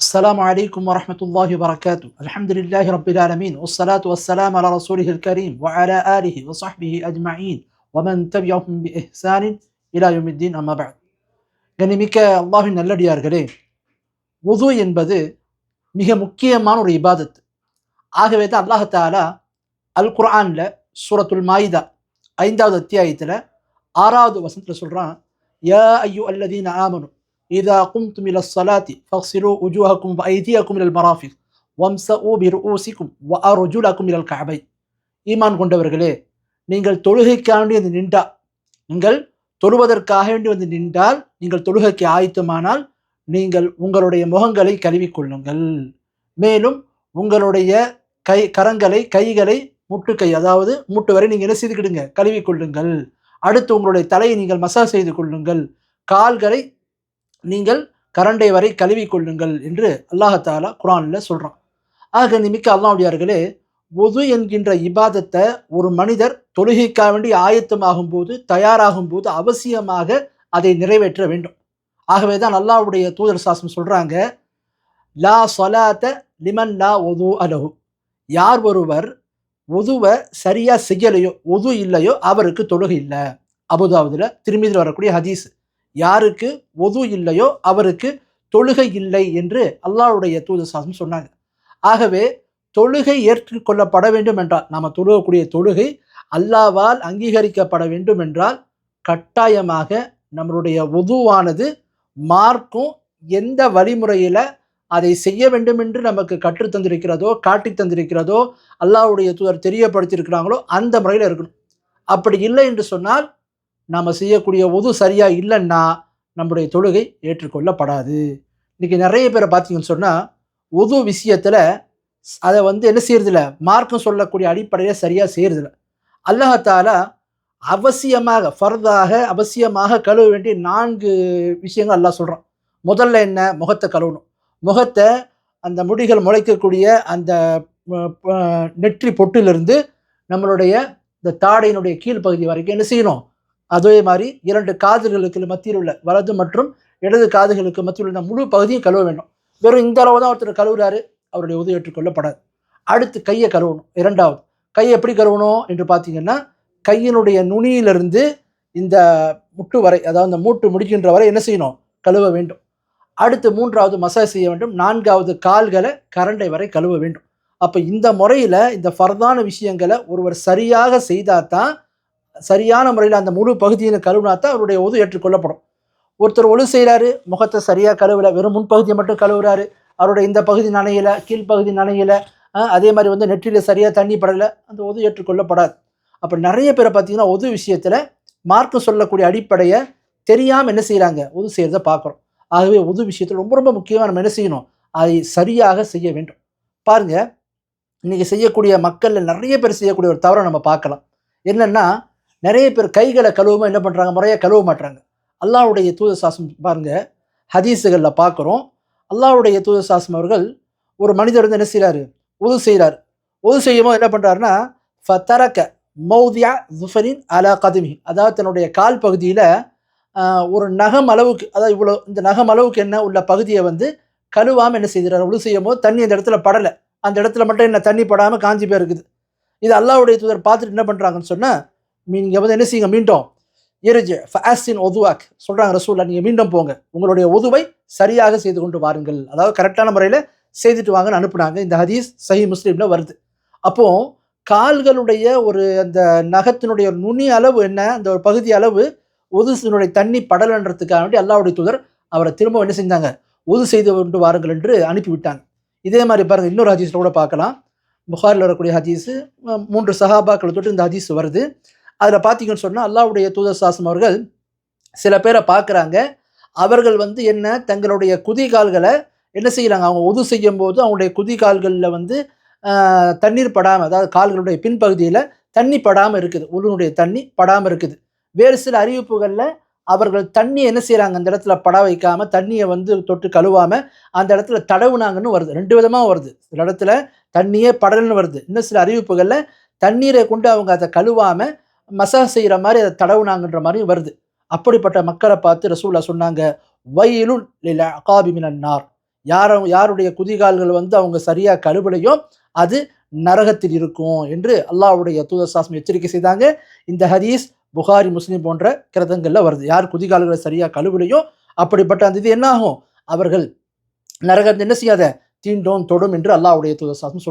السلام عليكم ورحمة الله وبركاته الحمد لله رب العالمين والصلاة والسلام على رسوله الكريم وعلى آله وصحبه أجمعين ومن تبعهم بإحسان إلى يوم الدين أما بعد கண்ணிமிக்க அல்லாஹின் நல்லடியார்களே உது என்பது மிக முக்கியமான ஒரு இபாதத் ஆகவே தான் அல்லாஹ் தாலா அல் குர்ஆன்ல சூரத்துல் மாயிதா ஐந்தாவது அத்தியாயத்தில் ஆறாவது வசனத்தில் சொல்கிறான் யா ஐயோ அல்லதீன ஆமனு இதா கும்தும் இல ஸலாத்தி ஃபக்ஸிலு உஜூஹக்கும் வ ஐதியக்கும் இலல் மராஃபிக் வம்சஉ பிருஊசிக்கும் வ அர்ஜுலக்கும் இலல் கஅபை ஈமான் கொண்டவர்களே நீங்கள் தொழுகைக்காண்டி வந்து நின்றா நீங்கள் தொழுவதற்காக வேண்டி வந்து நின்றால் நீங்கள் தொழுகைக்கு ஆயத்தமானால் நீங்கள் உங்களுடைய முகங்களை கழுவிக்கொள்ளுங்கள். மேலும் உங்களுடைய கை கரங்களை கைகளை முட்டுக்கை அதாவது மூட்டு வரை நீங்கள் என்ன செய்துக்கிடுங்க? கழுவிக்கொள்ளுங்கள். அடுத்து உங்களுடைய தலையை நீங்கள் மசாஜ் செய்து கொள்ளுங்கள் கால்களை நீங்கள் கரண்டை வரை கழுவிக்கொள்ளுங்கள் என்று அல்லாஹாலா குரானில் சொல்கிறான் ஆக நிமிக்க அல்லாவுடையார்களே ஒது என்கின்ற இபாதத்தை ஒரு மனிதர் தொழுகைக்காக வேண்டி ஆயத்தமாகும் போது தயாராகும் போது அவசியமாக அதை நிறைவேற்ற வேண்டும். ஆகவே தான் அல்லாவுடைய தூதர் சாசனம் சொல்கிறாங்க லா சொலாத்த லிமன் லா ஒது அலகு யார் ஒருவர் ஒதுவை சரியாக செய்யலையோ ஒது இல்லையோ அவருக்கு தொழுகை இல்லை. அபுதாபுதுல திரும்பிதில் வரக்கூடிய ஹதீஸ். யாருக்கு ஒது இல்லையோ அவருக்கு தொழுகை இல்லை என்று அல்லாவுடைய தூது சாசம் சொன்னாங்க. ஆகவே தொழுகை ஏற்றுக்கொள்ளப்பட வேண்டும் என்றால் நாம் தொழுகக்கூடிய தொழுகை அல்லாவால் அங்கீகரிக்கப்பட வேண்டும் என்றால் கட்டாயமாக நம்மளுடைய உதுவானது மார்க்கும் எந்த வழிமுறையில் அதை செய்ய வேண்டும் என்று நமக்கு கற்று தந்திருக்கிறதோ காட்டி தந்திருக்கிறதோ அல்லாவுடைய தூதர் தெரியப்படுத்தியிருக்கிறாங்களோ அந்த முறையில் இருக்கணும். அப்படி இல்லை என்று சொன்னால் நாம் செய்யக்கூடிய உது சரியாக இல்லைன்னா நம்முடைய தொழுகை ஏற்றுக்கொள்ளப்படாது. இன்றைக்கி நிறைய பேரை பார்த்தீங்கன்னு சொன்னால் உது விஷயத்தில் அதை வந்து என்ன செய்யறதில்ல? மார்க்கம் சொல்லக்கூடிய அடிப்படையில் சரியாக செய்யறதில்ல. அல்லாஹாலா அவசியமாக ஃபர்தாக அவசியமாக கழுவ வேண்டிய நான்கு விஷயங்கள் எல்லாம் சொல்கிறான் முதல்ல என்ன? முகத்தை கழுவணும். முகத்தை அந்த முடிகள் முளைக்கக்கூடிய அந்த நெற்றி பொட்டிலிருந்து நம்மளுடைய இந்த தாடையினுடைய கீழ்ப்பகுதி வரைக்கும் என்ன செய்யணும்? அதே மாதிரி இரண்டு காதுகளுக்கு மத்தியில் உள்ள வலது மற்றும் இடது காதுகளுக்கு மத்தியில் உள்ள முழு பகுதியும் கழுவ வேண்டும். வெறும் இந்த அளவு தான் ஒருத்தர் கழுவுறாரு அவருடைய உதவி ஏற்றுக்கொள்ளப்படாது. அடுத்து கையை கழுவணும் இரண்டாவது. கையை எப்படி கழுவணும் என்று பார்த்தீங்கன்னா கையினுடைய நுனியிலிருந்து இந்த முட்டு வரை அதாவது இந்த மூட்டு முடிக்கின்ற வரை என்ன செய்யணும்? கழுவ வேண்டும். அடுத்து மூன்றாவது மசாஜ் செய்ய வேண்டும். நான்காவது கால்களை கரண்டை வரை கழுவ வேண்டும். அப்போ இந்த முறையில் இந்த ஃபர்தான விஷயங்களை ஒருவர் சரியாக செய்தால் தான் சரியான முறையில் அந்த முழு பகுதியில் கழுவினா தான் அவருடைய உது ஏற்றுக்கொள்ளப்படும். ஒருத்தர் ஒழு செய்கிறாரு முகத்தை சரியாக கழுவல வெறும் முன்பகுதியை மட்டும் கழுவுறாரு அவருடைய இந்த பகுதி நனையலை கீழ்ப்பகுதி நனையலை அதே மாதிரி வந்து நெற்றியில் சரியாக தண்ணி படலை அந்த உது ஏற்றுக்கொள்ளப்படாது. அப்போ நிறைய பேரை பார்த்தீங்கன்னா உது விஷயத்தில் மார்க்கு சொல்லக்கூடிய அடிப்படையை தெரியாமல் என்ன செய்கிறாங்க உது செய்கிறத பார்க்குறோம். ஆகவே உது விஷயத்தில் ரொம்ப ரொம்ப முக்கியமாக நம்ம என்ன செய்யணும்? அதை சரியாக செய்ய வேண்டும். பாருங்கள் இன்றைக்கி செய்யக்கூடிய மக்களில் நிறைய பேர் செய்யக்கூடிய ஒரு தவறை நம்ம பார்க்கலாம். என்னென்னா நிறைய பேர் கைகளை கழுவுமா என்ன பண்ணுறாங்க முறையாக கழுவ மாட்டுறாங்க அல்லாவுடைய தூத சாசம் பாருங்க. ஹதீஸுகளில் பார்க்குறோம் அல்லாவுடைய தூத சாசம் அவர்கள் ஒரு மனிதர் வந்து என்ன செய்கிறாரு உது செய்கிறார் உது செய்யும்போது என்ன பண்ணுறாருன்னா ஃபத்தரக்க மௌதியா ஜுஃபரின் அலா கதுமி அதாவது தன்னுடைய கால் பகுதியில் ஒரு நகம் அளவுக்கு அதாவது இவ்வளோ இந்த நகம் அளவுக்கு என்ன உள்ள பகுதியை வந்து கழுவாமல் என்ன செய்கிறார் உழு செய்யும் போது தண்ணி அந்த இடத்துல படலை. அந்த இடத்துல மட்டும் என்ன தண்ணி படாமல் காஞ்சி போயிருக்குது. இது அல்லாவுடைய தூதர் பார்த்துட்டு என்ன பண்ணுறாங்கன்னு சொன்னால் நீங்கள் வந்து என்ன செய்யுங்க? மீண்டும் எரிஜு ஃபாஸின் ஒதுவாக். சொல்கிறாங்க ரசூல்லா நீங்கள் மீண்டும் போங்க. உங்களுடைய உதுவை சரியாக செய்து கொண்டு வாருங்கள். அதாவது கரெக்டான முறையில் செய்துட்டு வாங்கன்னு அனுப்புனாங்க. இந்த ஹதீஸ் சஹி முஸ்லீமில் வருது. அப்போது கால்களுடைய ஒரு அந்த நகத்தினுடைய நுனி அளவு என்ன? அந்த ஒரு பகுதி அளவு ஒதுசினுடைய தண்ணி படலன்றதுக்காக வேண்டி அல்லாவுடைய தூதர் அவரை திரும்ப என்ன செஞ்சாங்க? ஒது செய்து கொண்டு வாருங்கள் என்று அனுப்பிவிட்டாங்க. இதே மாதிரி பாருங்கள் இன்னொரு ஹதீஸில் கூட பார்க்கலாம். புகாரில் வரக்கூடிய ஹதீஸு மூன்று சஹாபாக்களை தொட்டு இந்த ஹதீஸ் வருது. அதில் பார்த்தீங்கன்னு சொன்னால் அல்லாவுடைய தூதர் சாசம் அவர்கள் சில பேரை பார்க்குறாங்க. அவர்கள் வந்து என்ன தங்களுடைய குதிகால்களை என்ன செய்கிறாங்க அவங்க உது செய்யும் போது அவங்களுடைய குதிகால்களில் வந்து தண்ணீர் படாமல் அதாவது கால்களுடைய பின்பகுதியில் தண்ணி படாமல் இருக்குது. உளுனுடைய தண்ணி படாமல் இருக்குது. வேறு சில அறிவிப்புகளில் அவர்கள் தண்ணி என்ன செய்கிறாங்க அந்த இடத்துல பட வைக்காமல் தண்ணியை வந்து தொட்டு கழுவாமல் அந்த இடத்துல தடவுனாங்கன்னு வருது. ரெண்டு விதமாக வருது. சில இடத்துல தண்ணியே படலன்னு வருது. இன்னும் சில அறிவிப்புகளில் தண்ணீரை கொண்டு அவங்க அதை கழுவாமல் மசாஜ் செய்கிற மாதிரி அதை தடவுனாங்கன்ற மாதிரியும் வருது. அப்படிப்பட்ட மக்களை பார்த்து ரசூல்லா சொன்னாங்க வயலுன் நார். யார் யாருடைய குதிகால்கள் வந்து அவங்க சரியாக கழுவலையோ அது நரகத்தில் இருக்கும் என்று அல்லாவுடைய தூதர் சாஸ்மி எச்சரிக்கை செய்தாங்க. இந்த ஹதீஸ் புகாரி முஸ்லீம் போன்ற கிரதங்களில் வருது. யார் குதிகால்களை சரியாக கழுவலையோ அப்படிப்பட்ட அந்த இது என்ன ஆகும்? அவர்கள் நரகத்தை என்ன செய்யாத? தீண்டோம் தொடும் என்று அல்லாவுடைய தூதர் சாஸ்மி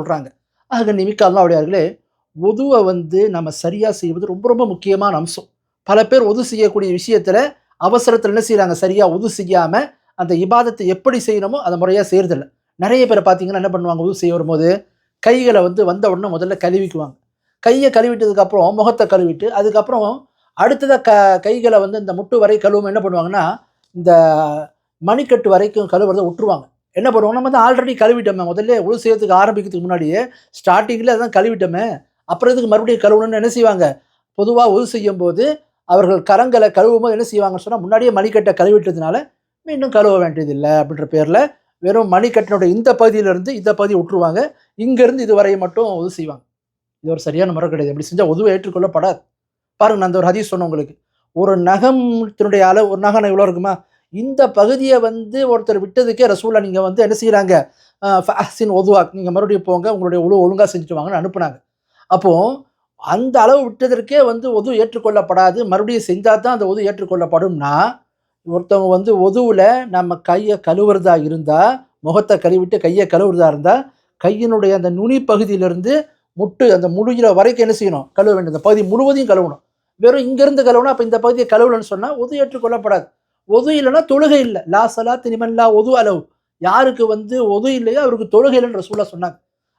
ஆக நிமிக்க அல்லாவுடையார்களே ஒதுவை வந்து நம்ம சரியாக செய்வது ரொம்ப ரொம்ப முக்கியமான அம்சம். பல பேர் ஒது செய்யக்கூடிய விஷயத்தில் அவசரத்தில் என்ன செய்கிறாங்க சரியாக ஒது செய்யாமல் அந்த இபாதத்தை எப்படி செய்யணுமோ அதை முறையாக செய்கிறதில்ல நிறைய பேர் பார்த்தீங்கன்னா என்ன பண்ணுவாங்க? உது செய்ய வரும்போது கைகளை வந்து வந்த உடனே முதல்ல கழுவிக்குவாங்க. கையை கழுவிட்டதுக்கப்புறம் முகத்தை கழுவிட்டு அதுக்கப்புறம் அடுத்ததாக க கைகளை வந்து இந்த முட்டு வரை கழுவும் என்ன பண்ணுவாங்கன்னா இந்த மணிக்கட்டு வரைக்கும் கழுவுறதை விட்டுருவாங்க. என்ன பண்ணுவாங்க? நம்ம வந்து ஆல்ரெடி கழுவிட்டோமே முதல்ல உழு செய்யறதுக்கு ஆரம்பிக்கிறதுக்கு முன்னாடியே ஸ்டார்டிங்கில் அதான் கழுவிட்டோமே அப்புறம் இதுக்கு மறுபடியும் கழுவணும்னு என்ன செய்வாங்க? பொதுவாக உது செய்யும் போது அவர்கள் கரங்களை கழுவும் போது என்ன செய்வாங்கன்னு சொன்னால் முன்னாடியே மணிக்கட்டை கழுவிட்டதுனால மீண்டும் கழுவ வேண்டியதில்லை அப்படின்ற பேரில் வெறும் மணிக்கட்டினோட இந்த பகுதியிலிருந்து இந்த பகுதியை விட்டுருவாங்க. இங்கேருந்து இதுவரை மட்டும் உது செய்வாங்க. இது ஒரு சரியான முறை கிடையாது. இப்படி செஞ்சால் உதுவை ஏற்றுக்கொள்ளப்படாது. பாருங்கள் நான் அந்த ஒரு ஹதீஸ் சொன்னேன் உங்களுக்கு. ஒரு நகத்தினுடைய அளவு ஒரு நகம் இவ்வளோ இருக்குமா? இந்த பகுதியை வந்து ஒருத்தர் விட்டதுக்கே ரசூலா நீங்கள் வந்து என்ன செய்கிறாங்க ஃபஹ்சின் ஒதுவாக் நீங்கள் மறுபடியும் போங்க உங்களுடைய உழு ஒழுங்காக செஞ்சுட்டு வாங்கன்னு அனுப்புனாங்க. அப்போது அந்த அளவு விட்டதற்கே வந்து ஒது ஏற்றுக்கொள்ளப்படாது. மறுபடியும் செஞ்சால் தான் அந்த ஒது ஏற்றுக்கொள்ளப்படும்னா ஒருத்தவங்க வந்து ஒதுவில் நம்ம கையை கழுவுறதா இருந்தால் முகத்தை கழுவிட்டு கையை கழுவுறதா இருந்தால் கையினுடைய அந்த நுனி பகுதியிலிருந்து முட்டு அந்த முழுகிற வரைக்கும் என்ன செய்யணும்? கழுவ வேண்டும் அந்த பகுதி முழுவதையும் கழுவணும். வெறும் இங்கேருந்து கழுவணும் அப்போ இந்த பகுதியை கழுவலன்னு சொன்னால் ஒது ஏற்றுக்கொள்ளப்படாது. ஒது இல்லைன்னா தொழுகை இல்லை. லா சலா தினிமன்லா ஒது அளவு யாருக்கு வந்து ஒது இல்லையோ அவருக்கு தொழுகை இல்லைன்ற ரசூலா சொன்னாங்க.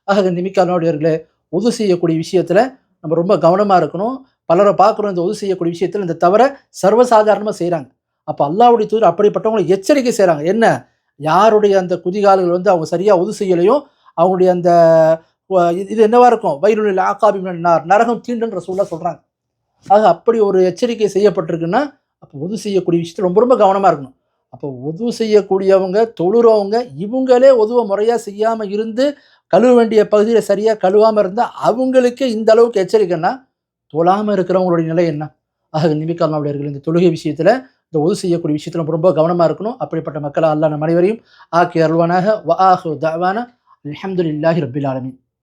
ஆக நிமிக்கானோடையர்களே உது செய்யக்கூடிய விஷயத்தில் நம்ம ரொம்ப கவனமாக இருக்கணும். பலரை பார்க்குறோம் இந்த உது செய்யக்கூடிய விஷயத்தில் இந்த தவிர சர்வசாதாரணமாக செய்கிறாங்க அப்போ அல்லாவுடைய தூதர் அப்படிப்பட்டவங்களை எச்சரிக்கை செய்கிறாங்க என்ன? யாருடைய அந்த குதிகால்கள் வந்து அவங்க சரியாக உது செய்யலையோ அவங்களுடைய அந்த இது இது என்னவா இருக்கும்? வயிறுல ஆக்காபி நார் நரகம் தீண்டுன்ற சூழலாக சொல்கிறாங்க ஆக அப்படி ஒரு எச்சரிக்கை செய்யப்பட்டிருக்குன்னா அப்போ உது செய்யக்கூடிய விஷயத்தில் ரொம்ப ரொம்ப கவனமாக இருக்கணும். அப்போ உது செய்யக்கூடியவங்க தொழுறவங்க இவங்களே உதவ முறையாக செய்யாமல் இருந்து கழுவ வேண்டிய பகுதியில் சரியாக கழுவாமல் இருந்தால் அவங்களுக்கு இந்த அளவுக்கு எச்சரிக்கைன்னா தொழாமல் இருக்கிறவங்களுடைய நிலை என்ன? ஆக நிமிக்காமல் அவர்கள் இந்த தொழுகை விஷயத்தில் இந்த உதவி செய்யக்கூடிய விஷயத்தில் ரொம்ப கவனமாக இருக்கணும். அப்படிப்பட்ட மக்களால் அல்லான அனைவரையும் ஆக்கி அருள்வானாக. வ ஆஹு தவான. அல்ஹம்துலில்லாஹி ரபில் ஆலமின்.